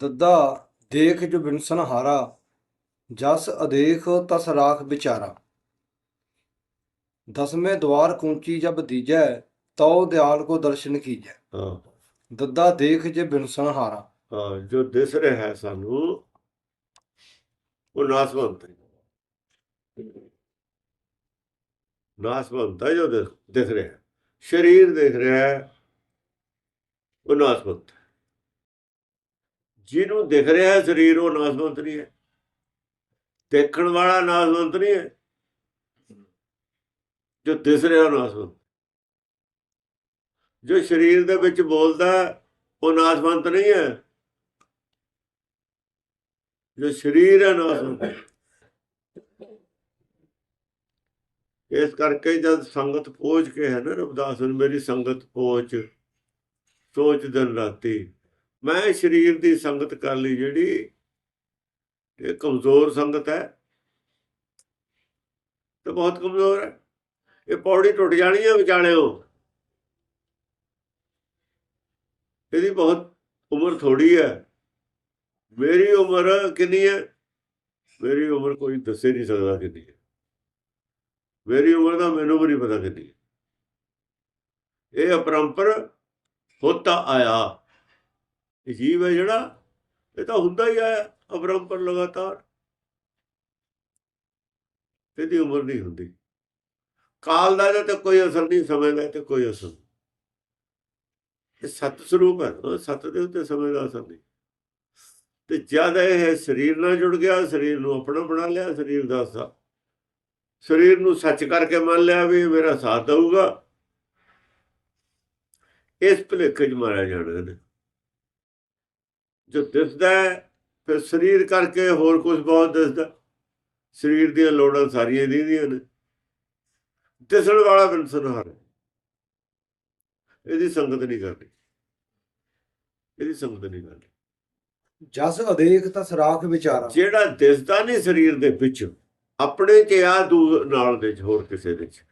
ਦੱਦਾ ਦੇਖ ਜੋ ਬਿਨਸਨ ਹਾਰਾ ਜਸ ਅਦੇਖ ਤਸ ਰਾਖ ਵਿਚਾਰਾ। ਦਸਵੇਂ ਦਵਾਰ ਕੂੰਚੀ ਜਬ ਦੀਜੈ ਤਉ ਦਿਆਲ ਕੋ ਦਰਸ਼ਨ ਕੀਜੈ। ਹਾਂ। ਦੱਦਾ ਦੇਖ ਜੇ ਬਿਨਸਨ ਹਾਰਾ ਹਾਂ ਜੋ ਦਿਸ ਰਿਹਾ ਹੈ ਸਾਨੂੰ ਉਹ ਨਾਸਵੰਤ ਹੈ। ਨਾਸਵੰਤ ਹੈ ਜੋ ਦਿਖ ਰਿਹਾ। ਸਰੀਰ ਦੇਖ ਰਿਹਾ ਹੈ ਉਹ ਨਾਸਵੰਤ ਜਿਹਨੂੰ ਦਿਖ ਰਿਹਾ ਹੈ ਸਰੀਰ ਉਹ ਨਾਸਵੰਤ ਨਹੀਂ ਹੈ। ਦੇਖਣ ਵਾਲਾ ਨਾਸਵੰਤ ਨਹੀਂ ਹੈ। ਜੋ ਦਿਸ ਰਿਹਾ ਉਹ ਨਾਸਵੰਤ ਜੋ ਸਰੀਰ ਦੇ ਵਿੱਚ ਬੋਲਦਾ ਹੈ, ਉਹ ਨਾਸਵੰਤ ਨਹੀਂ ਹੈ। ਜੋ ਸਰੀਰ ਹੈ ਨਾਸਵੰਤ ਇਸ ਕਰਕੇ ਜਦ ਸੰਗਤ ਪਹੁੰਚ ਕੇ ਹੈ ਨਾ ਰਬਦਾਸ ਨੂੰ ਮੇਰੀ ਸੰਗਤ ਪਹੁੰਚ ਸੋਚ ਦਿਨ ਰਾਤੀ ਮੈਂ ਸਰੀਰ ਦੀ ਸੰਗਤ ਕਰ ਲਈ ਜਿਹੜੀ ਇਹ ਕਮਜ਼ੋਰ ਸੰਗਤ ਹੈ। ਤੇ ਬਹੁਤ ਕਮਜ਼ੋਰ ਹੈ। ਇਹ ਪੌੜੀ ਟੁੱਟ ਜਾਣੀ ਹੈ ਵਿਚਾਲਿਓ। ਇਹਦੀ ਬਹੁਤ ਉਮਰ ਥੋੜੀ ਹੈ। ਮੇਰੀ ਉਮਰ ਕਿੰਨੀ ਹੈ? ਮੇਰੀ ਉਮਰ ਕੋਈ ਦੱਸੇ ਨਹੀਂ ਸਕਦਾ ਕਿੰਨੀ ਹੈ। ਮੇਰੀ ਉਮਰ ਦਾ ਮੈਨੂੰ ਵੀ ਨਹੀਂ ਪਤਾ ਕਿੰਨੀ ਹੈ। ਇਹ ਅਪਰੰਪਰ ਹੋਤਾ ਆਇਆ। ਇਹ ਜੀਵ ਹੈ ਜਿਹੜਾ, ਇਹ ਤਾਂ ਹੁੰਦਾ ਹੀ ਆਇਆ ਅਪਰੰਪਰ ਲਗਾਤਾਰ। ਇਹਦੀ ਉਮਰ ਨਹੀਂ ਹੁੰਦੀ। ਕਾਲ ਦਾ ਤੇ ਕੋਈ ਅਸਰ ਨਹੀਂ, ਸਮੇਂ ਦਾ ਤੇ ਕੋਈ ਅਸਰ ਨਹੀਂ। ਇਹ ਸਤ ਸਰੂਪ ਹੈ, ਉਹ ਸਤ ਦੇ ਉੱਤੇ ਸਮੇਂ ਦਾ ਅਸਰ ਨਹੀਂ। ਤੇ ਜਦ ਇਹ ਸਰੀਰ ਨਾਲ ਜੁੜ ਗਿਆ, ਸਰੀਰ ਨੂੰ ਆਪਣਾ ਬਣਾ ਲਿਆ, ਸਰੀਰ ਦਾ ਸਾ, ਸਰੀਰ ਨੂੰ ਸੱਚ ਕਰਕੇ ਮੰਨ ਲਿਆ ਵੀ ਇਹ ਮੇਰਾ ਸਾਥ ਦਊਗਾ। ਇਸ ਭੁਲੇਖੇ 'ਚ ਮਾਰਿਆ ਜਾਣਾ ਨੇ। ਜੋ ਦਿਸਦਾ ਫਿਰ ਸਰੀਰ ਕਰਕੇ ਹੋਰ ਕੁਝ ਬਹੁਤ ਦਿਸਦਾ। ਸਰੀਰ ਦੀਆਂ ਲੋੜਾਂ ਸਾਰੀਆਂ ਦੀਦੀਆਂ ਨੇ। ਦਿਸਣ ਵਾਲਾ ਬਿਨਸਨਹਾਰ ਇਹਦੀ ਸੰਗਤ ਨਹੀਂ ਕਰਨੀ ਇਹਦੀ ਸੰਗਤ ਨਹੀਂ ਕਰਨੀ ਜਸ ਅਦੇਖ ਤਸ ਰਾਖ ਵਿਚਾਰਾ। ਜਿਹੜਾ ਦਿਸਦਾ ਨਹੀਂ ਸਰੀਰ ਦੇ ਵਿੱਚ ਆਪਣੇ ਚ ਆ ਦੂ ਨਾਲ ਦੇ ਹੋਰ ਕਿਸੇ ਦੇ ਚ।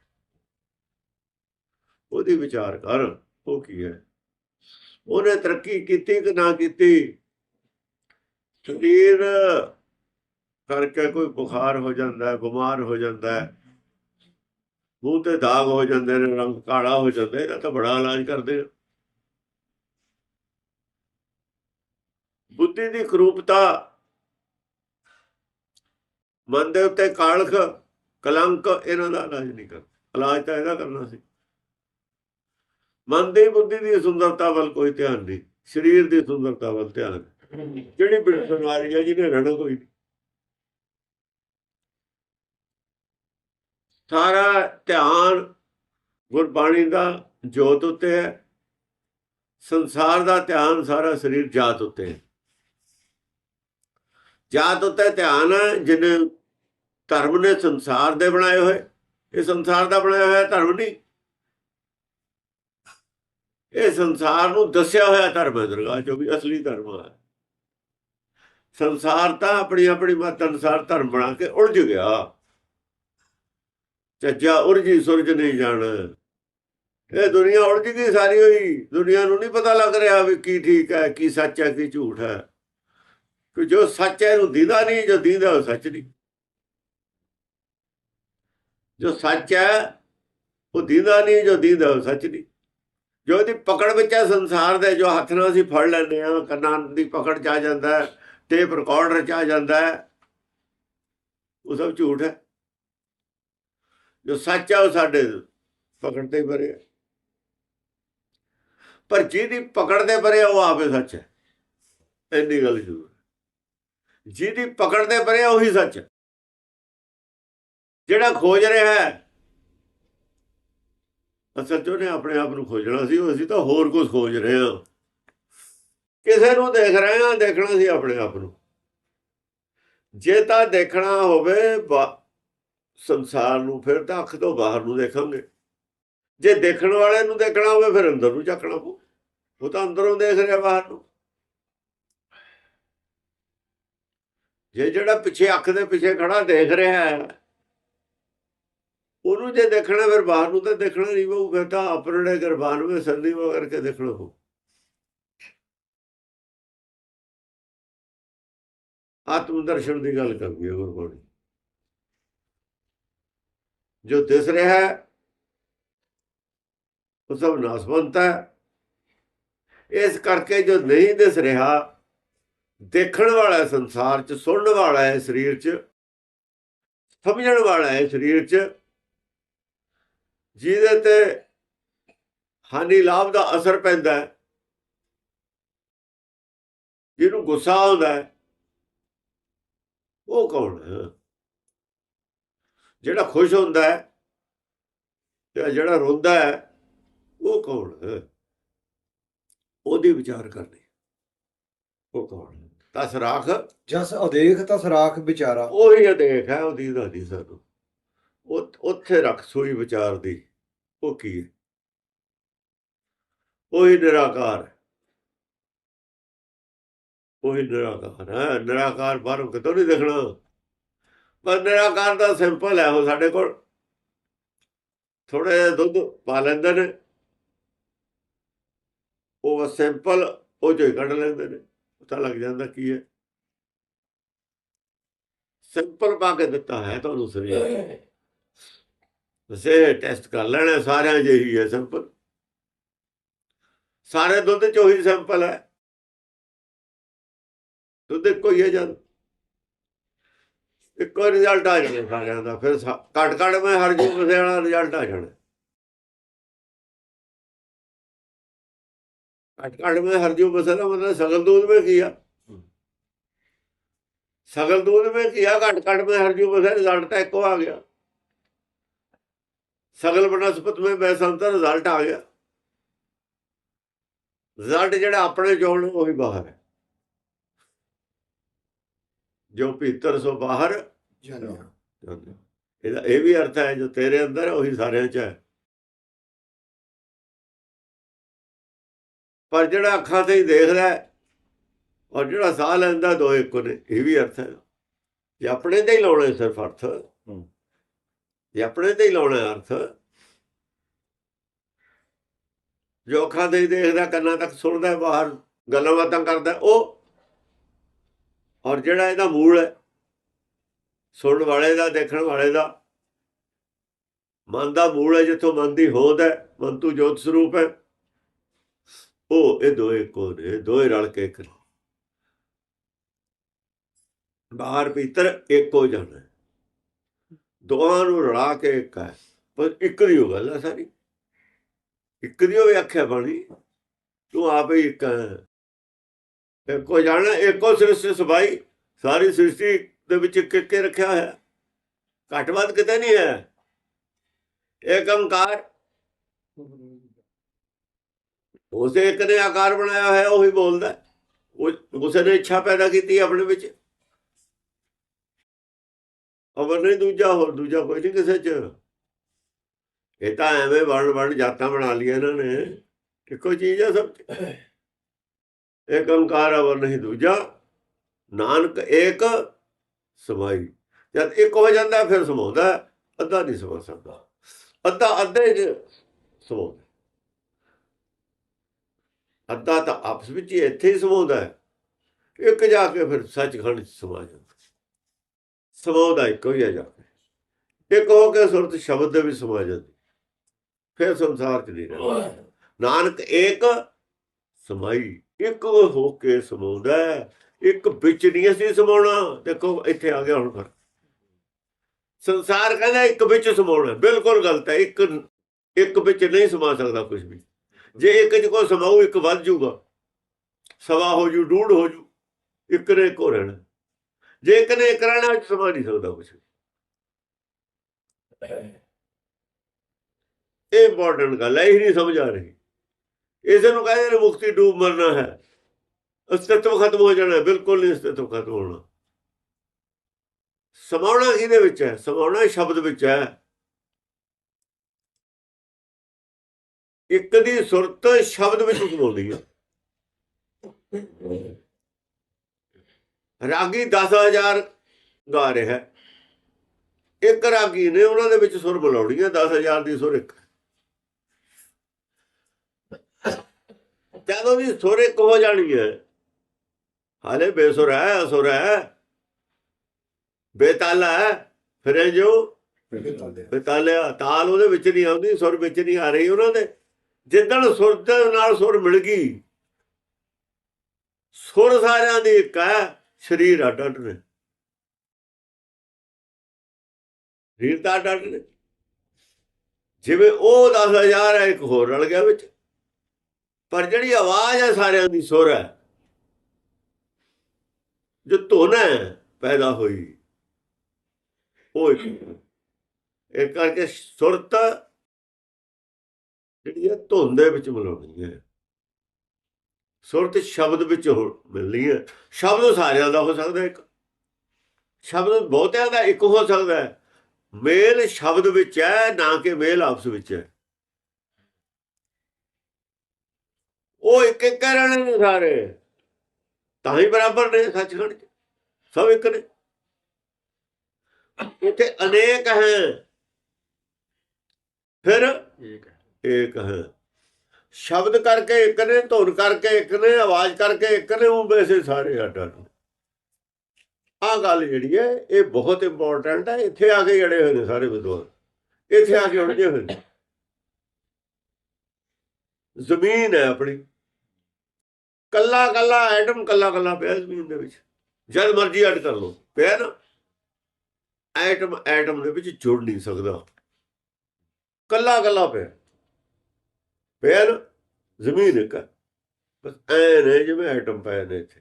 ਉਹਦੀ ਵਿਚਾਰ ਕਰ ਉਹ ਕੀ ਹੈ? ਉਹਨੇ ਤਰੱਕੀ ਕੀਤੀ ਕਿ ਨਾ ਕੀਤੀ? ਸਰੀਰ ਕਰਕੇ ਕੋਈ ਬੁਖਾਰ ਹੋ ਜਾਂਦਾ ਹੈ ਬਿਮਾਰ ਹੋ ਜਾਂਦਾ ਹੈ ਮੂੰਹ ਤੇ ਦਾਗ ਹੋ ਜਾਂਦੇ ਨੇ, ਰੰਗ ਕਾਲਾ ਹੋ ਜਾਂਦਾ, ਇਹਦਾ ਤਾਂ ਬੜਾ ਇਲਾਜ ਕਰਦੇ ਆ। ਬੁੱਧੀ ਦੀ ਕਰੂਪਤਾ ਮਨ ਦੇ ਉੱਤੇ ਕਾਲਖ, ਕਲੰਕ, ਇਹਨਾਂ ਦਾ ਇਲਾਜ ਨਹੀਂ ਕਰ ਇਲਾਜ ਤਾਂ ਇਹਦਾ ਕਰਨਾ ਸੀ। ਮਨ ਦੀ ਬੁੱਧੀ ਦੀ ਸੁੰਦਰਤਾ ਵੱਲ ਕੋਈ ਧਿਆਨ ਨਹੀਂ, ਸਰੀਰ ਦੀ ਸੁੰਦਰਤਾ ਵੱਲ ਧਿਆਨ। ਜਿਹੜੀ ਜਿਹੜੀ ਬਿਮਾਰੀ ਹੈ ਜਿਹਨੇ ਰਹਿਣਾ ਹੋਈ ਸਾਰਾ ਧਿਆਨ ਗੁਰਬਾਣੀ ਦਾ ਜੋਤ ਉੱਤੇ ਹੈ। ਸੰਸਾਰ ਦਾ ਧਿਆਨ ਸਾਰਾ ਸਰੀਰ ਜਾਤ ਉੱਤੇ ਹੈ। ਜਾਤ ਉੱਤੇ ਧਿਆਨ ਹੈ ਜਿਹਨੇ ਧਰਮ ਨੇ ਸੰਸਾਰ ਦੇ ਬਣਾਏ ਹੋਏ। ਇਹ ਸੰਸਾਰ ਦਾ ਬਣਾਇਆ ਹੋਇਆ ਧਰਮ ਨਹੀਂ। ਇਹ ਸੰਸਾਰ ਨੂੰ ਦੱਸਿਆ ਹੋਇਆ ਧਰਮ ਹੈ ਦਰਗਾਹ ਜੋ ਵੀ ਅਸਲੀ ਧਰਮ ਹੈ। ਸੰਸਾਰ ਤਾਂ ਆਪਣੀ ਆਪਣੀ ਮਤ ਅਨੁਸਾਰ ਧਰਮ ਬਣਾ ਕੇ ਉਲਝ ਗਿਆ। ਚੱਜਾ ਉਰਜੀ ਸੁਰਜ ਨਹੀਂ ਜਾਣ। ਇਹ ਦੁਨੀਆ ਉਲਝ ਗਈ ਸਾਰੀ ਹੋਈ। ਦੁਨੀਆ ਨੂੰ ਨਹੀਂ ਪਤਾ ਲੱਗ ਰਿਹਾ ਵੀ ਕੀ ਠੀਕ ਹੈ, ਕੀ ਸੱਚ ਹੈ, ਕੀ ਝੂਠ ਹੈ। ਕਿ ਜੋ ਸੱਚ ਹੈ, ਇਹਨੂੰ ਦੀਦਾ ਨਹੀਂ, ਜੋ ਦੀਦਾ ਉਹ ਸੱਚ ਨਹੀਂ। ਜੋ ਸੱਚ ਹੈ, ਉਹ ਦੀਦਾ ਨਹੀਂ, ਜੋ ਦੀਦਾ ਉਹ ਸੱਚ ਨਹੀਂ। ਜੋ ਇਹਦੀ ਪਕੜ ਵਿੱਚ ਹੈ ਸੰਸਾਰ ਦੇ, ਜੋ ਹੱਥ ਨਾਲ ਅਸੀਂ ਫੜ ਲੈਂਦੇ ਆ ਕੰਨਾਂ ਦੀ ਪਕੜ ਚ ਆ ਜਾਂਦਾ ਹੈ। ਟੇਪ ਰਿਕਾਰਡਰ ਚ ਜਾਂਦਾ ਹੈ। ਉਹ ਸਭ ਝੂਠ ਹੈ। ਜੋ ਸੱਚ ਹੈ ਉਹ ਸਾਡੇ ਪਕੜ ਤੇ ਪਰੇ ਹੈ। ਪਰ ਜਿਹਦੀ ਪਕੜ ਦੇ ਪਰੇ ਹੈ, ਉਹ ਆਪੇ ਸੱਚ ਹੈ। ਇੰਨੀ ਗੱਲ ਜ਼ਰੂਰ ਜਿਹਦੀ ਪਕੜ ਦੇ ਪਰੇ ਹੈ, ਉਹੀ ਸੱਚ ਹੈ। ਜਿਹੜਾ ਖੋਜ ਰਿਹਾ ਹੈ ਅਸਲ 'ਚ ਉਹਨੇ ਆਪਣੇ ਆਪ ਨੂੰ ਖੋਜਣਾ ਸੀ ਉਹ ਅਸੀਂ ਤਾਂ ਹੋਰ ਕੁਝ ਖੋਜ ਰਹੇ ਹਾਂ। ਕਿਸੇ ਨੂੰ ਦੇਖ ਰਹੇ ਹਾਂ, ਦੇਖਣਾ ਸੀ ਆਪਣੇ ਆਪ ਨੂੰ। ਜੇ ਤਾਂ ਦੇਖਣਾ ਹੋਵੇ ਸੰਸਾਰ ਨੂੰ ਫਿਰ ਤਾਂ ਅੱਖ ਤੋਂ ਬਾਹਰ ਨੂੰ ਦੇਖਾਂਗੇ। ਜੇ ਦੇਖਣ ਵਾਲੇ ਨੂੰ ਦੇਖਣਾ ਹੋਵੇ, ਫਿਰ ਅੰਦਰ ਨੂੰ ਝਾਕਣਾ ਪਊ। ਉਹ ਤਾਂ ਅੰਦਰੋਂ ਦੇਖ ਰਿਹਾ ਬਾਹਰ ਨੂੰ। ਜੇ ਜਿਹੜਾ ਪਿੱਛੇ ਅੱਖ ਦੇ ਪਿੱਛੇ ਖੜਾ ਦੇਖ ਰਿਹਾ ਹੈ, ਉਹਨੂੰ ਜੇ ਦੇਖਣਾ, ਫਿਰ ਬਾਹਰ ਨੂੰ ਤਾਂ ਦੇਖਣਾ ਨਹੀਂ ਪਊ, ਫਿਰ ਤਾਂ ਆਪਣੇ ਗਰਬਾਨ ਵਿੱਚ ਸੰਨੀ ਕਰਕੇ ਦੇਖਣਾ ਪਊ। ਆਤਮ ਦਰਸ਼ਨ ਦੀ ਗੱਲ ਕਰਦੀ ਹੈ ਗੁਰਬਾਣੀ ਜੋ ਦਿਸ ਰਿਹਾ ਹੈ, ਉਹ ਸਭ ਨਾਸਵੰਤ ਹੈ। ਇਸ ਕਰਕੇ ਜੋ ਨਹੀਂ ਦਿਸ ਰਿਹਾ, ਦੇਖਣ ਵਾਲਾ ਸੰਸਾਰ 'ਚ, ਸੁਣਨ ਵਾਲਾ ਹੈ ਸਰੀਰ 'ਚ, ਸਮਝਣ ਵਾਲਾ ਹੈ ਸਰੀਰ 'ਚ, ਜਿਹਦੇ ਤੇ ਹਾਨੀ ਲਾਭ ਦਾ ਅਸਰ ਪੈਂਦਾ ਹੈ। ਜਿਹਨੂੰ ਗੁੱਸਾ ਆਉਂਦਾ ਹੈ ਉਹ ਕੌਣ ਹੈ? ਜਿਹੜਾ ਖੁਸ਼ ਹੁੰਦਾ ਹੈ ਤੇ ਜਿਹੜਾ ਰੋਂਦਾ ਹੈ ਉਹ ਕੌਣ ਹੈ? ਉਹਦੀ ਵਿਚਾਰ ਕਰਨੀ। ਉਹ ਕੌਣ ਤਸ ਰਾਖ। ਜਸ ਅਦੇਖ ਤਸ ਰਾਖ ਵਿਚਾਰਾ। ਉਹੀ ਦੇਖ ਹੈ ਉਹਦੀ ਦਾ ਨਹੀਂ ਸਾਨੂੰ। ਉਹ ਉੱਥੇ ਰੱਖ ਸੋਈ ਵਿਚਾਰ ਦੀ। ਉਹ ਕੀ ਹੈ? ਉਹੀ ਨਿਰਾਕਾਰ ਹੈ। ਉਹੀ ਨਿਰਾਕਾਰ ਹੈ। ਨਿਰਾਕਾਰ ਬਾਹਰੋਂ ਕਿਤੋਂ ਨਹੀਂ ਦੇਖਣਾ। ਪਰ ਨਿਰਾਕਾਰ ਦਾ ਸਿੰਪਲ ਹੈ, ਉਹ ਸਾਡੇ ਕੋਲ ਥੋੜਾ ਜਿਹਾ ਦੁੱਧ ਪਾ ਲੈਂਦੇ ਨੇ। ਉਹ ਸਿੰਪਲ ਉਹ ਜੋ ਕੱਢ ਲੈਂਦੇ ਨੇ। ਪਤਾ ਲੱਗ ਜਾਂਦਾ ਕੀ ਹੈ। ਸਿੰਪਲ ਪਾ ਕੇ ਦਿੱਤਾ ਹੈ ਤੁਹਾਨੂੰ ਸਰੀਰ ਵਸੇ ਟੈਸਟ ਕਰ ਲੈਣਾ, ਸਾਰਿਆਂ ਜਿਹੀ ਹੈ ਸਿੰਪਲ ਸਾਰੇ ਦੁੱਧ ਚ ਉਹੀ ਸਿੰਪਲ ਹੈ। ਦੁੱਧ ਇੱਕੋ ਹੀ ਹੈ ਜਦ। ਇੱਕੋ ਰਿਜ਼ਲਟ ਆ ਜਾਣਾ ਸਾਰਿਆਂ ਦਾ, ਫਿਰ ਘਟ ਘਟ ਮੈਂ ਹਰ ਜੂ ਕਿਸੇ ਵਾਲਾ ਰਿਜ਼ਲਟ ਆ ਜਾਣਾ। ਘਟ ਘਟ ਮੈਂ ਹਰ ਜੂ ਬਸੇ ਦਾ, ਮਤਲਬ ਸਗਲ ਦੂਧ ਵਿੱਚ ਕੀਆ ਸਗਲ ਦੂਧ ਵਿੱਚ ਕੀਆ ਘਟ ਘਟ ਮੈਂ ਹਰ ਜੂ ਬਸੇ ਰਿਜ਼ਲਟ ਤਾਂ ਇੱਕੋ ਆ ਗਿਆ। ਸਗਲ ਬਨਸਪਤ ਮੈਂ ਵੈਸਾ ਤਾਂ ਰਿਜ਼ਲਟ ਆ ਗਿਆ। ਰਿਜ਼ਲਟ ਜਿਹੜਾ ਆਪਣੇ ਚੋਣ ਉਹ ਹੀ ਬਾਹਰ ਹੈ। ਜੋ ਭੀਤਰ ਸੋ ਬਾਹਰ ਜਾਣਿਆ ਇਹਦਾ ਇਹ ਵੀ ਅਰਥ ਹੈ ਜੋ ਤੇਰੇ ਅੰਦਰ ਉਹੀ ਸਾਰਿਆਂ 'ਚ ਹੈ। ਪਰ ਜਿਹੜਾ ਅੱਖਾਂ ਤੇ ਹੀ ਦੇਖਦਾ ਔਰ ਜਿਹੜਾ ਸਾਹ ਲੈਂਦਾ ਦੋ ਇੱਕੋ ਨੇ ਇਹ ਵੀ ਅਰਥ ਹੈ। ਜੇ ਆਪਣੇ ਤੇ ਹੀ ਲਾਉਣਾ ਸਿਰਫ ਅਰਥ ਜੇ ਆਪਣੇ ਤੇ ਹੀ ਲਾਉਣਾ ਅਰਥ ਜੋ ਅੱਖਾਂ ਤੇ ਦੇਖਦਾ ਕੰਨਾਂ ਤੱਕ ਸੁਣਦਾ ਬਾਹਰ ਗੱਲਾਂ ਬਾਤਾਂ ਕਰਦਾ ਉਹ ਔਰ ਜਿਹੜਾ ਇਹਦਾ ਮੂਲ ਹੈ, ਸੁਣਨ ਵਾਲੇ ਦਾ, ਦੇਖਣ ਵਾਲੇ ਦਾ, ਮਨ ਦਾ ਮੂਲ ਹੈ ਜਿੱਥੋਂ ਮਨ ਦੀ ਹੋਂਦ ਹੈ, ਮਨ ਤੂੰ ਜੋਤ ਸਰੂਪ ਹੈ। ਉਹ ਇਹ ਦੋਏ ਕੋ ਨੇ, ਦੋਏ ਰਲ ਕੇ ਇੱਕ ਨੇ। ਬਾਹਰ ਭੀਤਰ ਇੱਕੋ ਜਾਣਾ ਹੈ। ਦੋਹਾਂ ਨੂੰ ਰਲਾ ਕੇ ਇੱਕ ਹੈ। ਪਰ ਇੱਕ ਦੀ ਹੋ ਗੱਲ ਹੈ ਸਾਰੀ। ਇੱਕ ਦੀ ਹੋਵੇ ਆਖਿਆ ਬਾਣੀ। ਤੂੰ ਆਪ ਹੀ ਇੱਕ ਹੈ। ਇੱਕੋ ਜਾਣਾ ਇੱਕੋ ਸ੍ਰਿਸ਼ਟੀ ਸਬਾਈ, ਸਾਰੀ ਸ੍ਰਿਸ਼ਟੀ ਦੇ ਵਿੱਚ ਇੱਕ ਰੱਖਿਆ ਹੋਇਆ। ਘੱਟ ਵੱਧ ਕਿਤੇ ਨਹੀਂ ਹੈ। ਏਕ ਓੰਕਾਰ ਉਸੇ ਇੱਕ ਨੇ ਆਕਾਰ ਬਣਾਇਆ ਹੋਇਆ, ਉਹੀ ਬੋਲਦਾ। ਉਸੇ ਨੇ ਇੱਛਾ ਪੈਦਾ ਕੀਤੀ ਆਪਣੇ ਵਿੱਚ। ਅਵਰ ਨਹੀਂ ਦੂਜਾ ਹੋਰ, ਦੂਜਾ ਕੋਈ ਨਹੀਂ ਕਿਸੇ ਚ। ਇਹ ਤਾਂ ਐਵੇਂ ਵਣ ਵਣ ਜਾਤਾਂ ਬਣਾ ਲਈਆਂ ਇਹਨਾਂ ਨੇ। ਇੱਕੋ ਚੀਜ਼ ਆ ਸਭ ਏਕ ਓੰਕਾਰ ਅਵਰ ਨਹੀਂ ਦੂਜਾ। ਨਾਨਕ ਏਕ ਸਮਾਈ। ਜਦ ਇੱਕ ਹੋ ਜਾਂਦਾ ਫਿਰ ਸਮਾਉਂਦਾ ਅੱਧਾ ਨਹੀਂ ਸਮਾ ਸਕਦਾ। ਅੱਧਾ ਅੱਧੇ ਚ ਸਮਾਉਂਦਾ ਅੱਧਾ ਤਾਂ ਆਪਸ ਵਿੱਚ ਹੀ ਇੱਥੇ ਹੀ ਸਮਾਉਂਦਾ ਹੈ। ਇੱਕ ਜਾ ਕੇ ਫਿਰ ਸੱਚਖੰਡ ਚ ਸਮਾ ਜਾਂਦਾ ਸਮਾਉਂਦਾ ਇੱਕੋ ਹੀ ਹੈ ਜਾ ਕੇ। ਇੱਕ ਹੋ ਕੇ ਸੁਰਤ ਸ਼ਬਦ ਦੇ ਵਿੱਚ ਸਮਾ ਜਾਂਦੀ। ਫਿਰ ਸੰਸਾਰ ਚ ਨਹੀਂ ਰਹਿੰਦਾ। ਨਾਨਕ ਏਕ ਸਮਾਈ। ਇੱਕ ਹੋ ਕੇ ਸਮਾਉਂਦਾ ਇੱਕ ਵਿੱਚ ਨਹੀਂ ਅਸੀਂ ਸਮਾਉਣਾ। ਦੇਖੋ, ਇੱਥੇ ਆ ਗਿਆ ਹੁਣ ਫ਼ਰਕ। ਸੰਸਾਰ ਕਹਿੰਦਾ ਇੱਕ ਵਿੱਚ ਸਮਾਉਣਾ, ਬਿਲਕੁਲ ਗਲਤ ਹੈ। ਇੱਕ ਇੱਕ ਵਿੱਚ ਨਹੀਂ ਸਮਾ ਸਕਦਾ ਕੁਝ ਵੀ। ਜੇ ਇੱਕ ਚ ਕੋ ਸਮਾਉ ਇੱਕ ਵੱਧ ਜੂਗਾ ਸਵਾ ਹੋ ਜੂ, ਡੂਢ ਹੋ ਜੂ, ਇੱਕ ਨੇ ਕੋ ਰਹਿਣਾ। ਜੇ ਇੱਕ ਨੇ ਇੱਕ ਰਹਿਣਾ, ਉਹ ਸਮਾ ਨਹੀਂ ਸਕਦਾ ਕੁਝ ਇਹ ਇੰਪੋਰਟੈਂਟ ਗੱਲ ਹੈ, ਇਹ ਨਹੀਂ ਸਮਝ ਆ ਰਹੀ। ਇਸੇ ਨੂੰ ਕਹਿੰਦੇ ਨੇ ਮੁਕਤੀ ਡੂਬ ਮਰਨਾ ਹੈ। ਅਸਤਿਤਵ ਖਤਮ ਹੋ ਜਾਣਾ ਬਿਲਕੁਲ ਨਹੀਂ ਅਸਤਿਤਵ ਖਤਮ ਹੋਣਾ। ਸਮਾਉਣਾ ਕਿਹਦੇ ਵਿੱਚ ਹੈ? ਸਮਾਉਣਾ ਸ਼ਬਦ ਵਿੱਚ ਹੈ। ਇੱਕ ਦੀ ਸੁਰਤ ਸ਼ਬਦ ਵਿੱਚ ਸਮਾਉਂਦੀ ਹੈ। ਰਾਗੀ 10000 ਗਾ ਰਿਹਾ ਇੱਕ ਰਾਗੀ ਨੇ ਉਹਨਾਂ ਦੇ ਵਿੱਚ ਸੁਰ ਮਿਲਾਉਣੀ ਹੈ 10000 ਦੀ ਸੁਰ ਇੱਕ ਜਦੋਂ ਦੀ ਸੁਰ ਇੱਕ ਹੋ ਜਾਣੀ ਹੈ ਹਾਲੇ ਬੇਸੁਰ ਹੈ ਅਸੁਰ ਹੈ ਬੇਤਾਲਾ ਹੈ ਫਿਰ ਜੋ ਬੇਤਾਲਿਆ ਤਾਲ ਉਹਦੇ ਵਿੱਚ ਨਹੀਂ ਆਉਂਦੀ ਸੁਰ ਵਿੱਚ ਨਹੀਂ ਆ ਰਹੀ ਉਹਨਾਂ ਦੇ। ਜਿੱਦਣ ਸੁਰ ਦੇ ਨਾਲ ਸੁਰ ਮਿਲ ਗਈ ਸੁਰ ਸਾਰਿਆਂ ਦੀ ਇੱਕ ਹੈ ਸਰੀਰ ਅੱਡ ਅੱਡ ਨੇ। ਸਰੀਰ ਤਾਂ ਅੱਡ ਅੱਡ ਨੇ। ਜਿਵੇਂ ਉਹ 10000 ਹੈ ਇੱਕ ਹੋਰ ਰਲ ਗਿਆ ਵਿੱਚ। ਪਰ ਜਿਹੜੀ ਆਵਾਜ਼ ਹੈ ਸਾਰਿਆਂ ਦੀ ਸੁਰ ਹੈ, ਜੋ ਧੁਨ ਹੈ ਪੈਦਾ ਹੋਈ, ਉਹ ਇੱਕ ਇਹ ਕਰਕੇ ਸੁਰਤ ਜਿਹੜੀ ਹੈ ਧੁਨ ਦੇ ਵਿੱਚ ਮਿਲਾਉਣੀ ਹੈ। ਸੁਰਤ ਸ਼ਬਦ ਵਿੱਚ ਹੋ- ਮਿਲਣੀ ਹੈ। ਸ਼ਬਦ ਸਾਰਿਆਂ ਦਾ ਹੋ ਸਕਦਾ ਇੱਕ। ਸ਼ਬਦ ਬਹੁਤਿਆਂ ਦਾ ਇੱਕ ਹੋ ਸਕਦਾ ਹੈ। ਮੇਲ ਸ਼ਬਦ ਵਿੱਚ ਹੈ, ਨਾ ਕਿ ਮੇਲ ਆਪਸ ਵਿੱਚ ਹੈ। ਉਹ ਇੱਕ ਇੱਕ ਕਰਨ ਨੇ ਸਾਰੇ। ਤਾਂ ਹੀ ਬਰਾਬਰ ਨੇ ਸੱਚਖੰਡ ਚ ਸਭ ਇੱਕ ਨੇ। ਇੱਥੇ ਅਨੇਕ ਹੈ। ਫਿਰ ਇੱਕ ਹੈ। ਸ਼ਬਦ ਕਰਕੇ ਇੱਕ ਨੇ ਧੁਨ ਕਰਕੇ ਇੱਕ ਨੇ ਆਵਾਜ਼ ਕਰਕੇ ਇੱਕ ਨੇ ਉਹ ਵੈਸੇ ਸਾਰੇ ਅੱਡ ਅੱਡ ਆ ਗੱਲ ਜਿਹੜੀ ਹੈ ਇਹ ਬਹੁਤ ਇੰਪੋਰਟੈਂਟ ਹੈ। ਇੱਥੇ ਆ ਕੇ ਜੜੇ ਹੋਏ ਨੇ ਸਾਰੇ ਵਿਦਵਾਨ। ਇੱਥੇ ਆ ਕੇ ਉਲਝੇ ਹੋਏ ਨੇ। ਜ਼ਮੀਨ ਹੈ ਆਪਣੀ। ਕੱਲਾ ਕੱਲਾ ਐਟਮ ਕੱਲਾ ਕੱਲਾ ਪਿਆ ਜ਼ਮੀਨ ਦੇ ਵਿੱਚ। ਜਦ ਮਰਜ਼ੀ ਐਡ ਕਰ ਲਓ। ਪਿਆ ਨਾ ਐਟਮ ਐਟਮ ਦੇ ਵਿੱਚ ਜੁੜ ਨਹੀਂ ਸਕਦਾ। ਕੱਲਾ ਕੱਲਾ ਪਿਆ। ਪਿਆ ਨਾ, ਜ਼ਮੀਨ ਇੱਕ ਬਸ ਐ ਨੇ ਜਿਵੇਂ ਐਟਮ ਪਏ ਨੇ ਇੱਥੇ।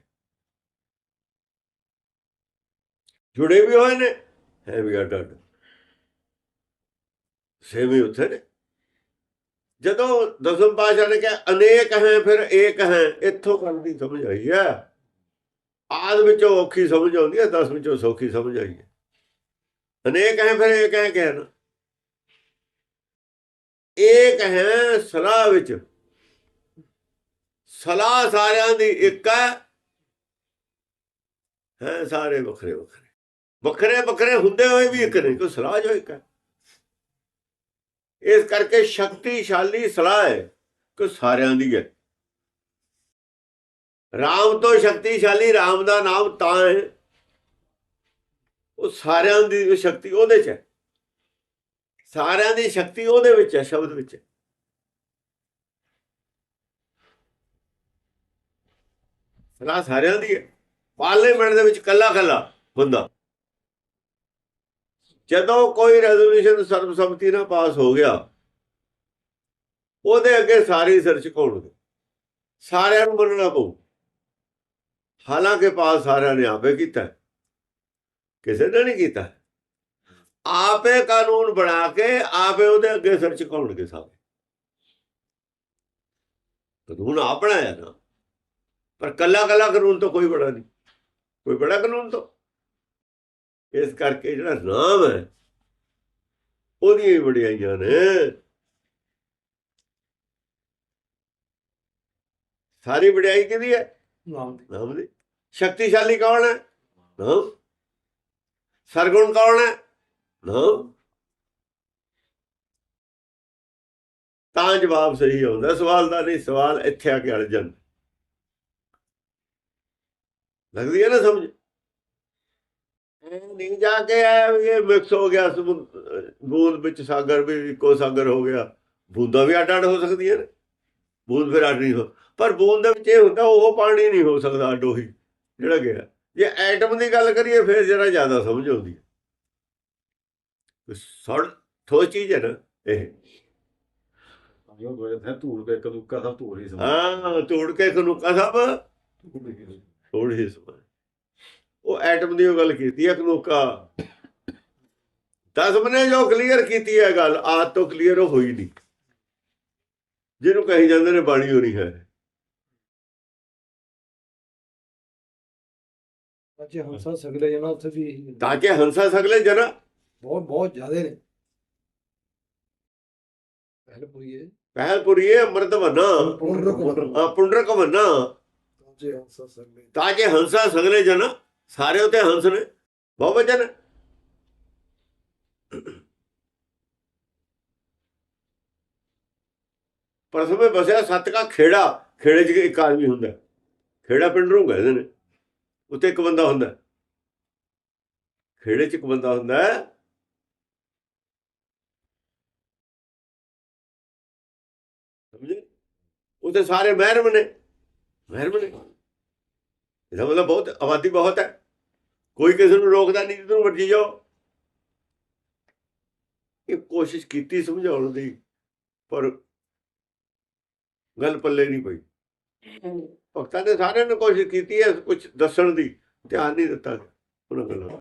ਜੁੜੇ ਵੀ ਹੋਏ ਨੇ, ਹੈ ਵੀ ਅੱਡ ਅੱਡ ਸੇਮੀ ਉੱਥੇ ਨੇ। ਜਦੋਂ ਦਸਮ ਪਾਸ਼ਾ ਨੇ ਕਿਹਾ, ਅਨੇਕ ਹੈ, ਫਿਰ ਏਕ ਹੈ। ਇੱਥੋਂ ਗੱਲ ਦੀ ਸਮਝ ਆਈ ਹੈ। ਆਦ ਵਿੱਚੋਂ ਔਖੀ ਸਮਝ ਆਉਂਦੀ ਹੈ 10 ਵਿੱਚੋਂ ਸੌਖੀ ਸਮਝ ਆਈ ਹੈ। ਅਨੇਕ ਹੈ, ਫਿਰ ਏਕ ਹੈ ਕਹਿਣਾ। ਏਕ ਹੈ ਸਲਾਹ ਵਿੱਚ। ਸਲਾਹ ਸਾਰਿਆਂ ਦੀ ਇੱਕ ਹੈ। ਹੈ ਸਾਰੇ ਵੱਖਰੇ ਵੱਖਰੇ। ਵੱਖਰੇ ਵੱਖਰੇ ਹੁੰਦੇ ਹੋਏ ਵੀ ਇੱਕ ਨੇ, ਕੋਈ ਸਲਾਹ ਜੋ ਇੱਕ ਹੈ। ਇਸ ਕਰਕੇ ਸ਼ਕਤੀਸ਼ਾਲੀ ਸਲਾਹ ਹੈ ਕਿ ਸਾਰਿਆਂ ਦੀ ਹੈ। ਰਾਮ ਤੋਂ ਸ਼ਕਤੀਸ਼ਾਲੀ, ਰਾਮ ਦਾ ਨਾਮ ਤਾਂ ਹੈ। ਉਹ ਸਾਰਿਆਂ ਦੀ ਸ਼ਕਤੀ ਉਹਦੇ 'ਚ ਹੈ। ਸਾਰਿਆਂ ਦੀ ਸ਼ਕਤੀ ਉਹਦੇ ਵਿੱਚ ਹੈ, ਸ਼ਬਦ ਵਿੱਚ। ਹੈ। ਸਲਾਹ ਸਾਰਿਆਂ ਦੀ ਹੈ। ਪਾਰਲੀਮੈਂਟ ਦੇ ਵਿੱਚ ਕੱਲਾ ਕੱਲਾ ਬੰਦਾ। ਜਦੋਂ ਕੋਈ ਰੈਜ਼ੋਲੂਸ਼ਨ ਸਰਬਸੰਮਤੀ ਨਾਲ ਪਾਸ ਹੋ ਗਿਆ, ਉਹਦੇ ਅੱਗੇ ਸਾਰੇ ਸਿਰ ਝੁਕਾਉਣਗੇ ਸਾਰਿਆਂ ਨੂੰ ਮੰਨਣਾ ਪਊ। ਹਾਲਾਂਕਿ ਪਾਸ ਸਾਰਿਆਂ ਨੇ ਆਪੇ ਕੀਤਾ। ਕਿਸੇ ਨੇ ਨਹੀਂ ਕੀਤਾ। ਆਪੇ ਕਾਨੂੰਨ ਬਣਾ ਕੇ ਆਪੇ ਉਹਦੇ ਅੱਗੇ ਸਿਰ ਝੁਕਾਉਣਗੇ ਸਾਰੇ? ਕਾਨੂੰਨ ਆਪਣਾ ਹੈ ਨਾ। ਪਰ ਕੱਲਾ ਕੱਲਾ ਕਾਨੂੰਨ ਤੋਂ ਕੋਈ ਬੜਾ ਨਹੀਂ। ਕੋਈ ਬੜਾ ਕਾਨੂੰਨ ਤੋਂ। ਇਸ ਕਰਕੇ ਜਿਹੜਾ ਨਾਮ ਹੈ ਉਹਦੀਆਂ ਹੀ ਵਡਿਆਈਆਂ ਨੇ। ਸਾਰੀ ਵਡਿਆਈ ਕਿਹਦੀ ਹੈ? ਨਾਮ ਦੀ। ਨਾਮ ਦੀ। ਸ਼ਕਤੀਸ਼ਾਲੀ ਕੌਣ ਹੈ? ਨਾਮ। ਸਰਗੁਣ ਕੌਣ ਹੈ? ਨਾਮ। ਤਾਂ ਜਵਾਬ ਸਹੀ ਆਉਂਦਾ ਸਵਾਲ ਦਾ ਨਹੀਂ ਸਵਾਲ ਇੱਥੇ ਆ ਕੇ ਅੜ ਜਾਂਦਾ। ਲੱਗਦੀ ਹੈ ਨਾ ਸਮਝ? ਨਹੀਂ ਜਾ ਕੇ ਆਇਆ ਵੀ ਇਹ ਮਿਕਸ ਹੋ ਗਿਆ ਸਮੁੰ- ਬੂੰਦ ਵਿੱਚ ਸਾਗਰ ਵੀ ਇੱਕੋ ਸਾਗਰ ਹੋ ਗਿਆ। ਬੂੰਦਾਂ ਵੀ ਅੱਡ ਅੱਡ ਹੋ ਸਕਦੀਆਂ ਨੇ। ਬੂੰਦ ਫਿਰ ਅੱਡ ਨਹੀਂ ਹੋ ਪਰ ਬੂੰਦ ਦੇ ਵਿੱਚ ਇਹ ਹੁੰਦਾ ਉਹ ਪਾਣੀ ਨਹੀਂ ਹੋ ਸਕਦਾ ਅੱਡ ਉਹੀ ਜਿਹੜਾ ਗਿਆ। ਜੇ ਐਟਮ ਦੀ ਗੱਲ ਕਰੀਏ ਫਿਰ ਜਰਾ ਜ਼ਿਆਦਾ ਸਮਝ ਆਉਂਦੀ ਹੈ। ਸੜ ਥੋ ਚੀਜ਼ ਹੈ ਨਾ ਇਹ। ਜੋ ਦੋਏ ਥੇ ਧੂੜ ਦੇ ਕਦੂਕਾ ਸਭ ਧੂੜ ਹੀ ਸਮਝ ਹਾਂ ਤੋੜ ਕੇ ਕਨੂਕਾ ਸਭ। ਤੋੜ ਹੀ ਸਮਾਂ ਉਹ ਐਟਮ ਦੀ ਉਹ ਗੱਲ ਕੀਤੀ ਹੈ ਕਨੂਕਾ ਦਸਮ ਨੇ ਜੋ ਕਲੀਅਰ ਕੀਤੀ ਹੈ ਗੱਲ ਆਦ ਤੋਂ ਕਲੀਅਰ ਹੋਈ ਨਹੀਂ। ਜਿਹਨੂੰ ਕਹੀ ਜਾਂਦੇ ਨੇ ਬਾਣੀ ਹੋਣੀ ਹੈ। ਅੱਛਾ ਹੰਸਾ ਸਗਲੇ ਜਣਾ ਉੱਥੇ ਵੀ ਇਹੀ। ਤਾਂ ਕਿ ਹੰਸਾ ਸਗਲੇ ਜਨਾ? ਬਹੁਤ ਬਹੁਤ ਜ਼ਿਆਦੇ ਨੇ। ਪਹਿਲ ਪੂਰੀ ਹੈ ਪਹਿਲਪੁਰੀਏ ਅੰਮ੍ਰਿਤਵਨਾ ਪੁੰਡਰਕ ਆ ਪੁੰਡਰਕ ਵਨਾ। ਜੇ ਹੰਸਾ ਸਗਲੇ। ਤਾਂ ਕਿ ਹੰਸਾ ਸਗਲੇ ਜਨ? ਸਾਰੇ ਉਤੇ ਹੰਸ ਨੇ ਬਹੁਵਚਨ ਹੈ। ਪ੍ਰਥਮੇ ਬਸਿਆ ਸੱਤ ਕਾ ਖੇੜਾ, ਖੇੜੇ 'ਚ ਇੱਕ ਆਦਮੀ ਹੁੰਦਾ। ਖੇੜਾ ਪਿੰਡ ਨੂੰ ਕਹਿੰਦੇ ਨੇ, ਉੱਤੇ ਇੱਕ ਬੰਦਾ ਹੁੰਦਾ। ਖੇੜੇ ਚ ਇੱਕ ਬੰਦਾ ਹੁੰਦਾ ਹੈ। ਸਮਝੇ? ਉਹ ਸਾਰੇ ਮਹਿਰਮ ਨੇ। ਮਹਿਰਮ ਨੇ। ਇਹਦਾ ਮਤਲਬ ਬਹੁਤ ਆਬਾਦੀ ਬਹੁਤ ਹੈ। ਕੋਈ ਕਿਸੇ ਨੂੰ ਰੋਕਦਾ ਨਹੀਂ ਜਿੱਧਰ ਮਰਜ਼ੀ ਜਾਓ। ਇਹ ਕੋਸ਼ਿਸ਼ ਕੀਤੀ ਸਮਝਾਉਣ ਦੀ ਪਰ ਗੱਲ ਪੱਲੇ ਨਹੀਂ ਪਈ। ਭਗਤਾਂ ਨੇ ਸਾਰਿਆਂ ਨੇ ਕੋਸ਼ਿਸ਼ ਕੀਤੀ ਹੈ ਕੁਝ ਦੱਸਣ ਦੀ ਧਿਆਨ ਨਹੀਂ ਦਿੱਤਾ ਉਹਨਾਂ ਗੱਲਾਂ